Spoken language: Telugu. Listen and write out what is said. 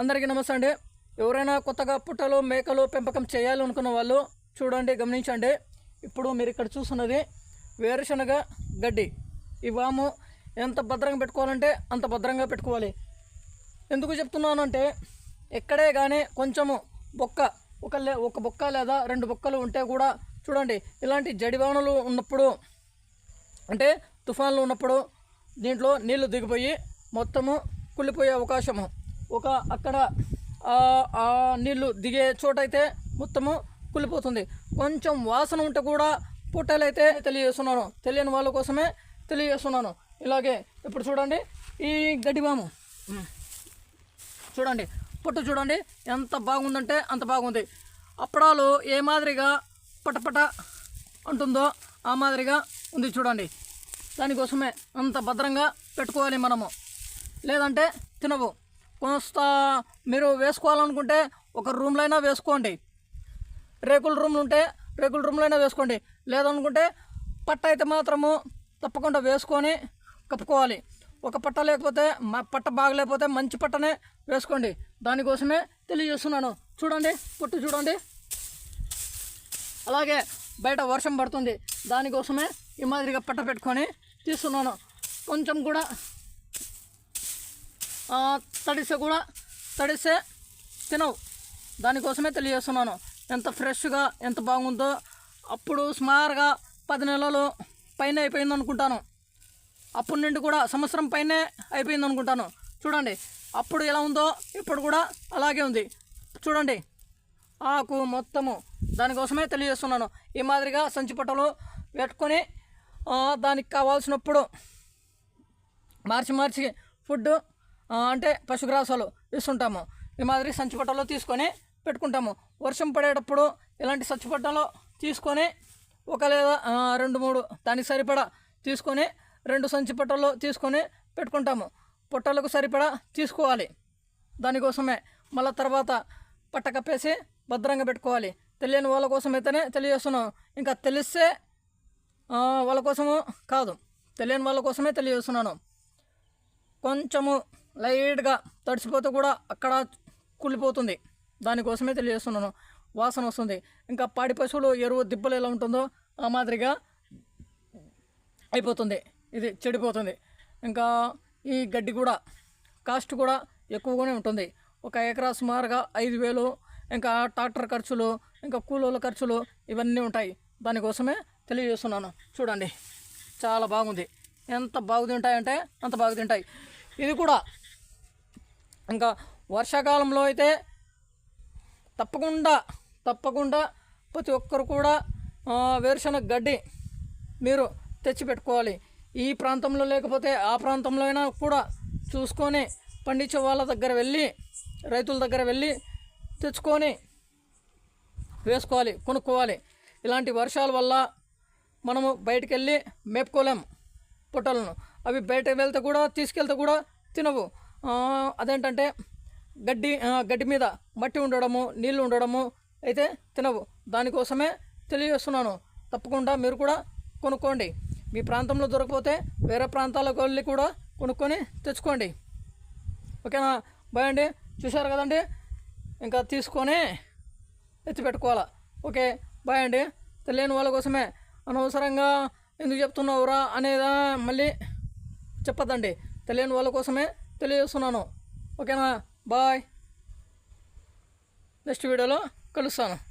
అందరికీ నమస్తే అండి. ఎవరైనా కొత్తగా పుట్టలు మేకలు పెంపకం చేయాలనుకున్న వాళ్ళు చూడండి గమనించండి. ఇప్పుడు మీరు ఇక్కడ చూస్తున్నది వేరుశనగ గడ్డి. ఈ వాము ఎంత భద్రంగా పెట్టుకోవాలంటే అంత భద్రంగా పెట్టుకోవాలి. ఎందుకు చెప్తున్నాను అంటే ఎక్కడే కానీ కొంచెము బొక్క ఒక లే ఒక బొక్క లేదా రెండు బొక్కలు ఉంటే కూడా చూడండి ఇలాంటి జడివానలు ఉన్నప్పుడు అంటే తుఫాన్లు ఉన్నప్పుడు దీంట్లో నీళ్ళు దిగిపోయి మొత్తము కుళ్ళిపోయే అవకాశము. ఒక అక్కడ నీళ్ళు దిగే నీళ్ళు దిగే చోటైతే మొత్తము కుళ్ళిపోతుంది. కొంచెం వాసన ఉంటే కూడా పుట్టలైతే తెలియజేస్తున్నాను. తెలియని వాళ్ళ కోసమే తెలియజేస్తున్నాను. ఇలాగే ఇప్పుడు చూడండి ఈ గడ్డివాము చూడండి పుట్టు చూడండి ఎంత బాగుందంటే అంత బాగుంది. అప్పడాలు ఏ మాదిరిగా పటపట అంటుందో ఆ మాదిరిగా ఉంది చూడండి. దానికోసమే అంత భద్రంగా పెట్టుకోవాలి మనము. లేదంటే తినవు. కొంత మీరు వేసుకోవాలనుకుంటే ఒక రూమ్లో అయినా వేసుకోండి. రేకుల రూమ్లు ఉంటే రేకుల రూమ్లో అయినా వేసుకోండి. లేదనుకుంటే పట్ట అయితే మాత్రము తప్పకుండా వేసుకొని కప్పుకోవాలి. ఒక పట్ట లేకపోతే మా పట్ట బాగలేకపోతే మంచి పట్టనే వేసుకోండి. దానికోసమే తెలియజేస్తున్నాను. చూడండి పుట్టు చూడండి. అలాగే బయట వర్షం పడుతుంది. దానికోసమే ఈ మాదిరిగా పట్ట పెట్టుకొని తీస్తున్నాను. కొంచెం కూడా తడిసే కూడా తడిసే తినవు. దానికోసమే తెలియజేస్తున్నాను. ఎంత ఫ్రెష్గా ఎంత బాగుందో అప్పుడు సుమారుగా పది నెలలు పైన అయిపోయింది అనుకుంటాను. అప్పటి నుండి కూడా సంవత్సరం పైనే అయిపోయింది అనుకుంటాను. చూడండి అప్పుడు ఎలా ఉందో ఇప్పుడు కూడా అలాగే ఉంది. చూడండి ఆకు మొత్తము దానికోసమే తెలియజేస్తున్నాను. ఈ మాదిరిగా సంచి పట్టలు పెట్టుకొని దానికి కావాల్సినప్పుడు మార్చి మార్చి ఫుడ్ అంటే పశుగ్రాసాలు ఇస్తుంటాము ఈ మాదిరి సంచిపట్టలో తీసుకొని పెట్టుకుంటాము. వర్షం పడేటప్పుడు ఇలాంటి సంచిపట్టలో తీసుకొని ఒక లేదా రెండు మూడు దానికి సరిపడా తీసుకొని రెండు సంచిపట్టలో తీసుకొని పెట్టుకుంటాము. పొట్టలకు సరిపడా తీసుకోవాలి. దానికోసమే మళ్ళీ తర్వాత పట్ట కప్పేసి భద్రంగా పెట్టుకోవాలి. తెలియని వాళ్ళ కోసం అయితేనే తెలియజేస్తున్నాం. ఇంకా తెలిస్తే వాళ్ళ కోసము కాదు. తెలియని వాళ్ళ కోసమే తెలియజేస్తున్నాను. కొంచెము లైట్గా తడిచిపోతే కూడా అక్కడ కుళ్ళిపోతుంది. దానికోసమే తెలియజేస్తున్నాను. వాసన వస్తుంది. ఇంకా పాడి పశువులు ఎరువు దిబ్బలు ఎలా ఉంటుందో ఆ మాదిరిగా అయిపోతుంది. ఇది చెడిపోతుంది. ఇంకా ఈ గడ్డి కూడా కాస్ట్ కూడా ఎక్కువగానే ఉంటుంది. ఒక ఎకరా సుమారుగా ఐదు వేలు. ఇంకా ట్రాక్టర్ ఖర్చులు ఇంకా కూలోళ్ళ ఖర్చులు ఇవన్నీ ఉంటాయి. దానికోసమే తెలియజేస్తున్నాను. చూడండి. చాలా బాగుంది. ఎంత బాగు తింటాయంటే అంత బాగు తింటాయి. ఇది కూడా ఇంకా వర్షాకాలంలో అయితే తప్పకుండా తప్పకుండా ప్రతి ఒక్కరు కూడా వేరుశనగ గడ్డి మీరు తెచ్చి పెట్టుకోవాలి ఈ ప్రాంతంలో లేకపోతే ఆ ప్రాంతంలో అయినా కూడా చూసుకొని పండించే వాళ్ళ దగ్గర వెళ్ళి రైతుల దగ్గర వెళ్ళి తెచ్చుకొని వేసుకోవాలి కొనుక్కోవాలి. ఇలాంటి వర్షాల వల్ల మనము బయటకు వెళ్ళి మేపుకోలేము పొట్టలను. అవి బయట వెళ్తే కూడా తీసుకెళ్తే కూడా తినవు. అదేంటంటే గడ్డి గడ్డి మీద మట్టి ఉండడము నీళ్ళు ఉండడము అయితే తినవు. దానికోసమే తెలియజేస్తున్నాను. తప్పకుండా మీరు కూడా కొనుక్కోండి. మీ ప్రాంతంలో దొరకపోతే వేరే ప్రాంతాలకు వెళ్ళి కూడా కొనుక్కొని తెచ్చుకోండి. ఓకేనా? బాయ్ అండి. చూశారు కదండి? ఇంకా తీసుకొని ఎత్తిపెట్టుకోవాలా. ఓకే బాయ్ అండి. తెలియని వాళ్ళ కోసమే. అనవసరంగా ఎందుకు చెప్తున్నావురా అనేదా మళ్ళీ చెప్పదండి తెలియని వాళ్ళ కోసమే తెలియజేస్తున్నాను. ఓకేనా? బాయ్. నెక్స్ట్ వీడియోలో కలుస్తాను.